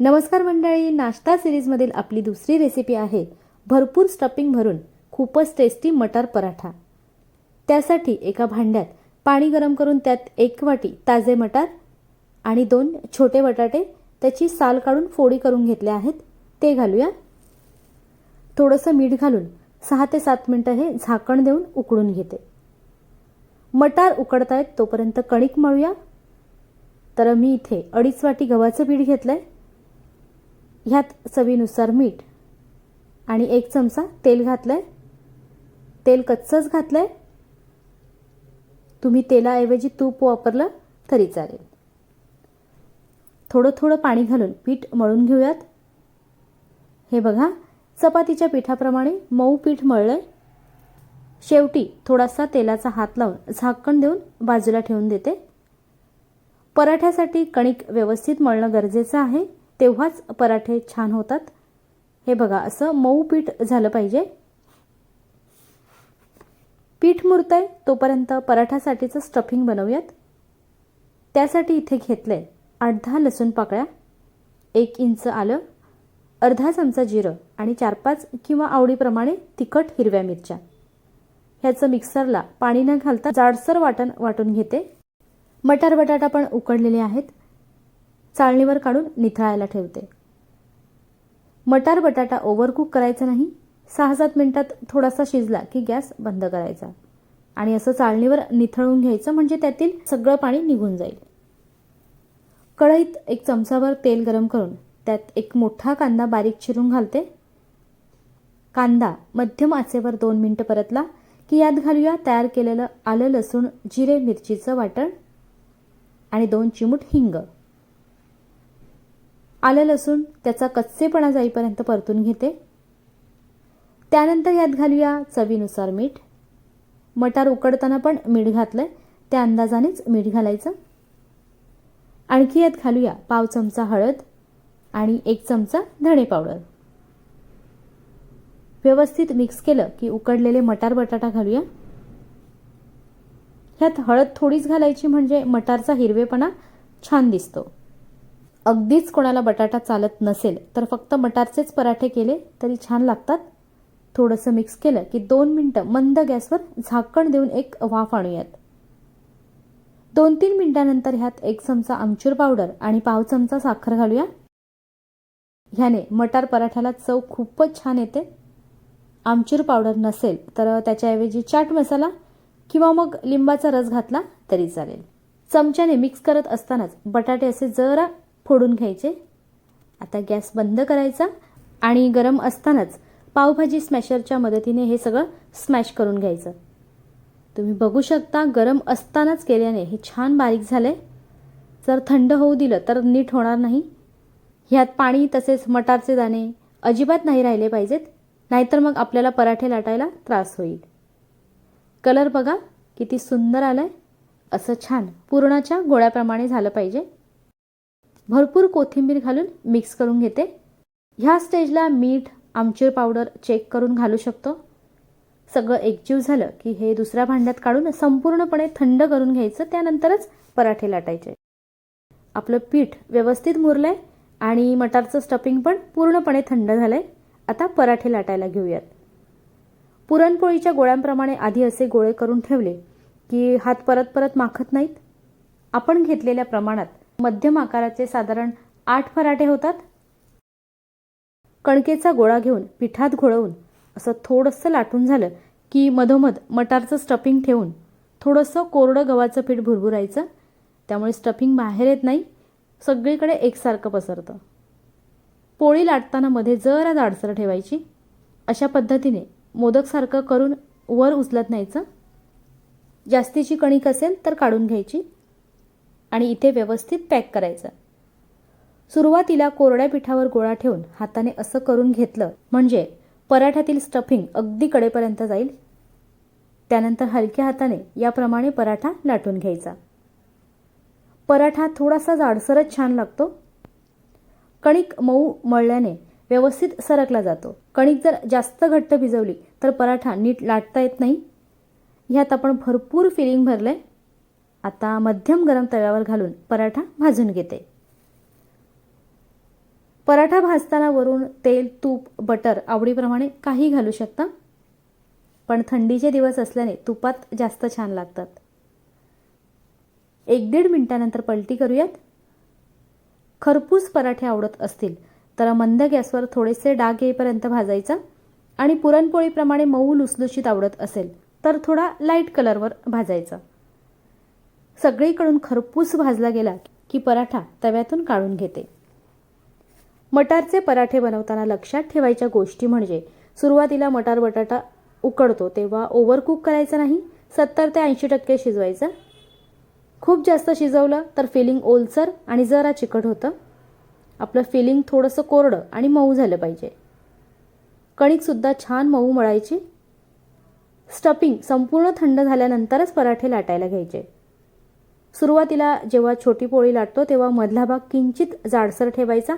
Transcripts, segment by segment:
नमस्कार मंडळी नाश्ता सिरीजमधील आपली दुसरी रेसिपी आहे भरपूर स्टफिंग भरून खूपच टेस्टी मटार पराठा. त्यासाठी एका भांड्यात पाणी गरम करून त्यात एक वाटी ताजे मटार आणि दोन छोटे बटाटे त्याची साल काढून फोडी करून घेतल्या आहेत ते घालूया. थोडंसं मीठ घालून सहा ते सात मिनटं हे झाकण देऊन उकळून घेते. मटार उकडतायत तोपर्यंत कणिक मळूया. तर मी इथे अडीच वाटी गव्हाचं पीठ घेतलं आहे ह्यात चवीनुसार मीठ आणि एक चमचा तेल घातलं आहे तेल कच्चंच घातलं आहे तुम्ही तेलाऐवजी तूप वापरलं तरी चालेल. थोडं थोडं पाणी घालून पीठ मळून घेऊयात. हे बघा चपातीच्या पिठाप्रमाणे मऊ पीठ मळलं आहे शेवटी थोडासा तेलाचा हात लावून झाकण देऊन बाजूला ठेवून देते. पराठ्यासाठी कणिक व्यवस्थित मळणं गरजेचं आहे. तेव्हाच पराठे छान होतात. हे बघा असं मऊ पीठ झालं पाहिजे. पीठ मुरतंय तोपर्यंत पराठ्यासाठीचं स्टफिंग बनवूयात. त्यासाठी इथे घेतलं आहे आठ दहा लसूण पाकळ्या एक इंच आलं अर्धा चमचा जिरं आणि चार पाच किंवा आवडीप्रमाणे तिखट हिरव्या मिरच्या. ह्याचं मिक्सरला पाणी न घालता जाडसर वाटण वाटून घेते. मटार बटाटा पण उकडलेले आहेत. चाळणीवर काढून निथळायला ठेवते. मटार बटाटा ओव्हरकुक करायचा नाही. सहा सात मिनिटात थोडासा शिजला की गॅस बंद करायचा. आणि असं चाळणीवर निथळून घ्यायचं म्हणजे त्यातील सगळं पाणी निघून जाईल. कढईत एक चमचाभर तेल गरम करून त्यात एक मोठा कांदा बारीक चिरून घालते. कांदा मध्यम आचेवर दोन मिनटं परतला की यात घालूया तयार केलेलं आलं लसूण जिरे मिरचीचं वाटण आणि दोन चिमूट हिंग. आलं लसूण त्याचा कच्चेपणा जाईपर्यंत परतून घेते. त्यानंतर यात घालूया चवीनुसार मीठ. मटार उकडताना पण मीठ घातलं आहे त्या अंदाजानेच मीठ घालायचं. आणखी यात घालूया पाव चमचा हळद आणि एक चमचा धणे पावडर. व्यवस्थित मिक्स केलं की उकडलेले मटार बटाटा घालूया. ह्यात हळद थोडीच घालायची म्हणजे मटारचा हिरवेपणा छान दिसतो. अगदीच कोणाला बटाटा चालत नसेल तर फक्त मटारचेच पराठे केले तरी छान लागतात. थोडंसं मिक्स केलं की दोन मिनटं मंद गॅसवर झाकण देऊन एक वाफ आणूयात. दोन तीन मिनिटानंतर ह्यात एक चमचा आमचूर पावडर आणि पाव चमचा साखर घालूया. ह्याने मटार पराठ्याला चव खूपच छान येते. आमचूर पावडर नसेल तर त्याच्याऐवजी चाट मसाला किंवा मग लिंबाचा रस घातला तरी चालेल. चमच्याने मिक्स करत असतानाच बटाटे असे जरा फोडून घ्यायचे. आता गॅस बंद करायचा आणि गरम असतानाच पावभाजी स्मॅशरच्या मदतीने हे सगळं स्मॅश करून घ्यायचं. तुम्ही बघू शकता गरम असतानाच केल्याने हे छान बारीक झालं आहे जर थंड होऊ दिलं तर नीट होणार नाही. ह्यात पाणी तसेच मटारचे दाणे अजिबात नाही राहिले पाहिजेत नाहीतर मग आपल्याला पराठे लाटायला त्रास होईल. कलर बघा किती सुंदर आलाय. असं छान पुरणाच्या गोळ्याप्रमाणे झालं पाहिजे. भरपूर कोथिंबीर घालून मिक्स करून घेते. ह्या स्टेजला मीठ आमचूर पावडर चेक करून घालू शकतो. सगळं एकजीव झालं की हे दुसऱ्या भांड्यात काढून संपूर्णपणे थंड करून घ्यायचं त्यानंतरच पराठे लाटायचे. आपलं पीठ व्यवस्थित मुरलंय आणि मटारचं स्टफिंग पण पूर्णपणे थंड झालंय. आता पराठे लाटायला घेऊयात. पुरणपोळीच्या गोळ्यांप्रमाणे आधी असे गोळे करून ठेवले की हात परत परत माखत नाहीत. आपण घेतलेल्या प्रमाणात मध्यम आकाराचे साधारण आठ पराठे होतात. कणकेचा गोळा घेऊन पिठात घोळवून असं थोडंसं लाटून झालं की मधोमध मटारचं स्टफिंग ठेवून थोडंसं कोरडं गव्हाचं पीठ भुरभुरायचं. त्यामुळे स्टफिंग बाहेर येत नाही सगळीकडे एकसारखं पसरतं. पोळी लाटताना मध्ये जरा जाडसर ठेवायची. अशा पद्धतीने मोदकसारखं करून वर उचलत न्यायचं. जास्तीची कणिक असेल तर काढून घ्यायची. आणि इथे व्यवस्थित पॅक करायचं. सुरुवातीला कोरड्या पिठावर गोळा ठेवून हाताने असं करून घेतलं म्हणजे पराठ्यातील स्टफिंग अगदी कडेपर्यंत जाईल. त्यानंतर हलक्या हाताने याप्रमाणे पराठा लाटून घ्यायचा. पराठा थोडासा जाडसरच छान लागतो. कणिक मऊ मळल्याने व्यवस्थित सरकला जातो. कणिक जर जास्त घट्ट भिजवली तर पराठा नीट लाटता येत नाही. ह्यात आपण भरपूर फिलिंग भरलं आहे आता मध्यम गरम तव्यावर घालून पराठा भाजून घेते. पराठा भाजताना वरून तेल तूप बटर आवडीप्रमाणे काही घालू शकता. पण थंडीचे दिवस असल्याने तुपात जास्त छान लागतात. एक दीड मिनिटानंतर पलटी करूयात. खरपूस पराठे आवडत असतील तर मंद गॅसवर थोडेसे डाग येईपर्यंत भाजायचा आणि पुरणपोळीप्रमाणे मऊ लुसलुशीत आवडत असेल तर थोडा लाइट कलरवर भाजायचा. सगळीकडून खरपूस भाजला गेला की पराठा तव्यातून काढून घेते. मटारचे पराठे बनवताना लक्षात ठेवायच्या गोष्टी म्हणजे सुरुवातीला मटार बटाटा उकडतो तेव्हा ओव्हरकुक करायचं नाही सत्तर ते ऐंशी टक्के शिजवायचं. खूप जास्त शिजवलं तर फिलिंग ओलसर आणि जरा चिकट होतं. आपलं फिलिंग थोडंसं कोरडं आणि मऊ झालं पाहिजे. कणिकसुद्धा छान मऊ मळायची. स्टफिंग संपूर्ण थंड झाल्यानंतरच पराठे लाटायला घ्यायचे. सुरुवातीला जेव्हा छोटी पोळी लाटतो तेव्हा मधला भाग किंचित जाडसर ठेवायचा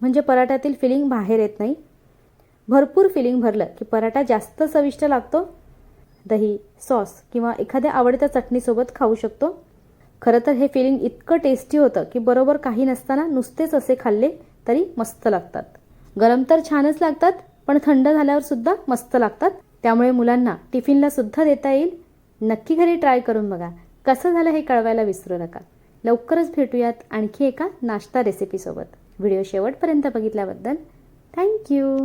म्हणजे पराठ्यातील फिलिंग बाहेर येत नाही. भरपूर फिलिंग भरलं की पराठा जास्त चविष्ट लागतो. दही सॉस किंवा एखाद्या आवडत्या चटणीसोबत खाऊ शकतो. खरं तर हे फिलिंग इतकं टेस्टी होतं की बरोबर काही नसताना नुसतेच असे खाल्ले तरी मस्त लागतात. गरम तर छानच लागतात पण थंड झाल्यावर सुद्धा मस्त लागतात. त्यामुळे मुलांना टिफिनला सुद्धा देता येईल. नक्की घरी ट्राय करून बघा. कसं झालं हे कळवायला विसरू नका. लवकरच भेटूयात आणखी एका नाश्ता रेसिपीसोबत व्हिडिओ शेवटपर्यंत बघितल्याबद्दल थँक्यू